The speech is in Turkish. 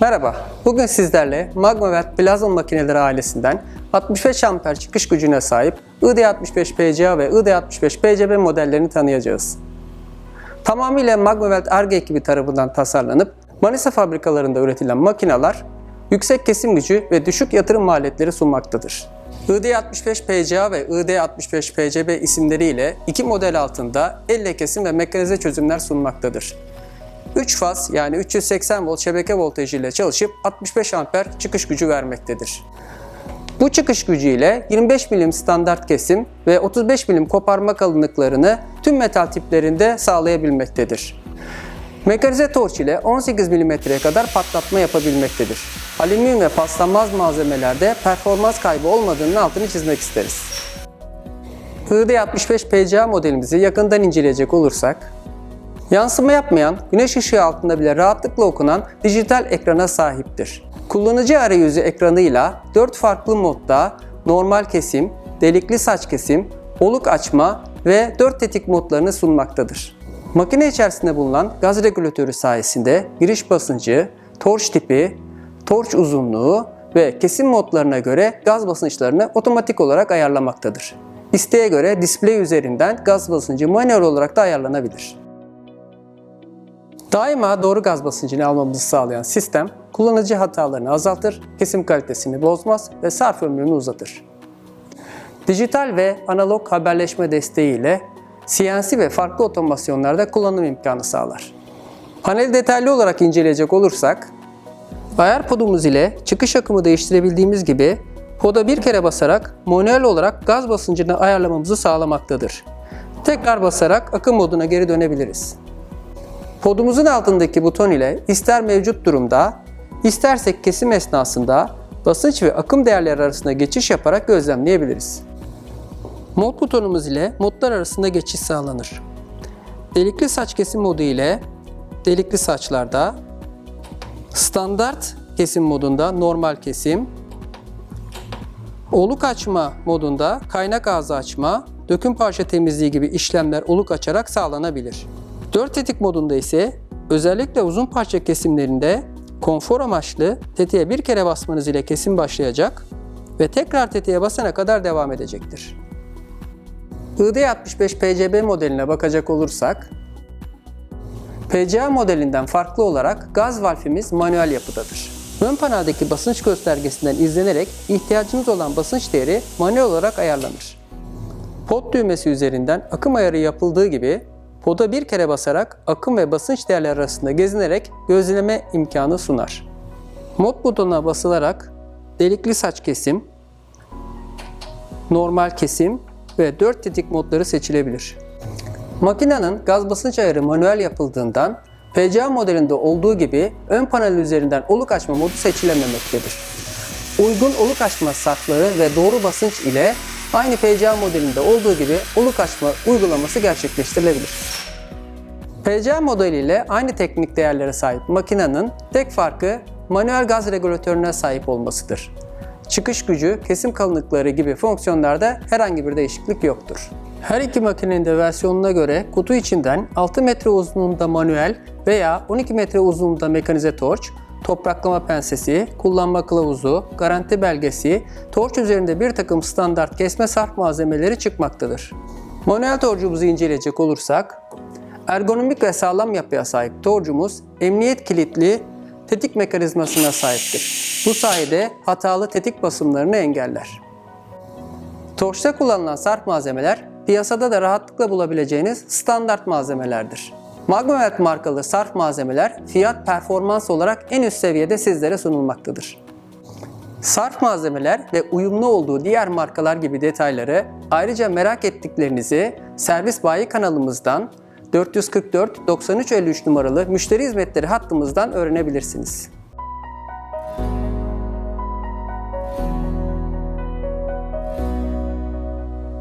Merhaba, bugün sizlerle Magmavert plazma makineleri ailesinden 65 amper çıkış gücüne sahip ID65 PCA ve ID65 PCB modellerini tanıyacağız. Tamamıyla Magmavert ARGE ekibi tarafından tasarlanıp Manisa fabrikalarında üretilen makineler yüksek kesim gücü ve düşük yatırım maliyetleri sunmaktadır. ID65 PCA ve ID65 PCB isimleriyle iki model altında elle kesim ve mekanize çözümler sunmaktadır. 3 faz yani 380 volt şebeke voltajı ile çalışıp 65 amper çıkış gücü vermektedir. Bu çıkış gücü ile 25 milim standart kesim ve 35 milim koparma kalınlıklarını tüm metal tiplerinde sağlayabilmektedir. Mekanize torç ile 18 mm'ye kadar patlatma yapabilmektedir. Alüminyum ve paslanmaz malzemelerde performans kaybı olmadığının altını çizmek isteriz. ID65 PCA modelimizi yakından inceleyecek olursak, Yansıma yapmayan, güneş ışığı altında bile rahatlıkla okunan dijital ekrana sahiptir. Kullanıcı arayüzü ekranıyla 4 farklı modda normal kesim, delikli saç kesim, oluk açma ve 4 tetik modlarını sunmaktadır. Makine içerisinde bulunan gaz regülatörü sayesinde giriş basıncı, torç tipi, torç uzunluğu ve kesim modlarına göre gaz basınçlarını otomatik olarak ayarlamaktadır. İsteğe göre display üzerinden gaz basıncı manuel olarak da ayarlanabilir. Daima doğru gaz basıncını almamızı sağlayan sistem, kullanıcı hatalarını azaltır, kesim kalitesini bozmaz ve sarf ömrünü uzatır. Dijital ve analog haberleşme desteğiyle CNC ve farklı otomasyonlarda kullanım imkanı sağlar. Paneli detaylı olarak inceleyecek olursak, ayar podumuz ile çıkış akımı değiştirebildiğimiz gibi poda bir kere basarak manuel olarak gaz basıncını ayarlamamızı sağlamaktadır. Tekrar basarak akım moduna geri dönebiliriz. Podumuzun altındaki buton ile ister mevcut durumda, istersek kesim esnasında basınç ve akım değerleri arasında geçiş yaparak gözlemleyebiliriz. Mod butonumuz ile modlar arasında geçiş sağlanır. Delikli saç kesim modu ile delikli saçlarda, standart kesim modunda normal kesim, oluk açma modunda kaynak ağzı açma, döküm parça temizliği gibi işlemler oluk açarak sağlanabilir. 4 tetik modunda ise özellikle uzun parça kesimlerinde konfor amaçlı tetiğe bir kere basmanız ile kesim başlayacak ve tekrar tetiğe basana kadar devam edecektir. ID65 PCB modeline bakacak olursak, PCA modelinden farklı olarak gaz valfimiz manuel yapıdadır. Ön paneldeki basınç göstergesinden izlenerek ihtiyacınız olan basınç değeri manuel olarak ayarlanır. Pod düğmesi üzerinden akım ayarı yapıldığı gibi Poda bir kere basarak akım ve basınç değerleri arasında gezinerek gözleme imkanı sunar. Mod butonuna basılarak delikli saç kesim, normal kesim ve 4 tetik modları seçilebilir. Makinenin gaz basınç ayarı manuel yapıldığından PCA modelinde olduğu gibi ön panel üzerinden oluk açma modu seçilememektedir. Uygun oluk açma safları ve doğru basınç ile aynı PCA modelinde olduğu gibi oluk açma uygulaması gerçekleştirilebilir. PCA modeliyle aynı teknik değerlere sahip makinenin tek farkı manuel gaz regülatörüne sahip olmasıdır. Çıkış gücü, kesim kalınlıkları gibi fonksiyonlarda herhangi bir değişiklik yoktur. Her iki makinenin de versiyonuna göre kutu içinden 6 metre uzunluğunda manuel veya 12 metre uzunluğunda mekanize torç, topraklama pensesi, kullanma kılavuzu, garanti belgesi, torç üzerinde bir takım standart kesme sarf malzemeleri çıkmaktadır. Manuel torcumuzu inceleyecek olursak, ergonomik ve sağlam yapıya sahip torcumuz emniyet kilitli tetik mekanizmasına sahiptir. Bu sayede hatalı tetik basımlarını engeller. Torçta kullanılan sarf malzemeler piyasada da rahatlıkla bulabileceğiniz standart malzemelerdir. Magmavet markalı sarf malzemeler fiyat performans olarak en üst seviyede sizlere sunulmaktadır. Sarf malzemeler ve uyumlu olduğu diğer markalar gibi detayları ayrıca merak ettiklerinizi servis bayi kanalımızdan 444 9353 numaralı müşteri hizmetleri hattımızdan öğrenebilirsiniz.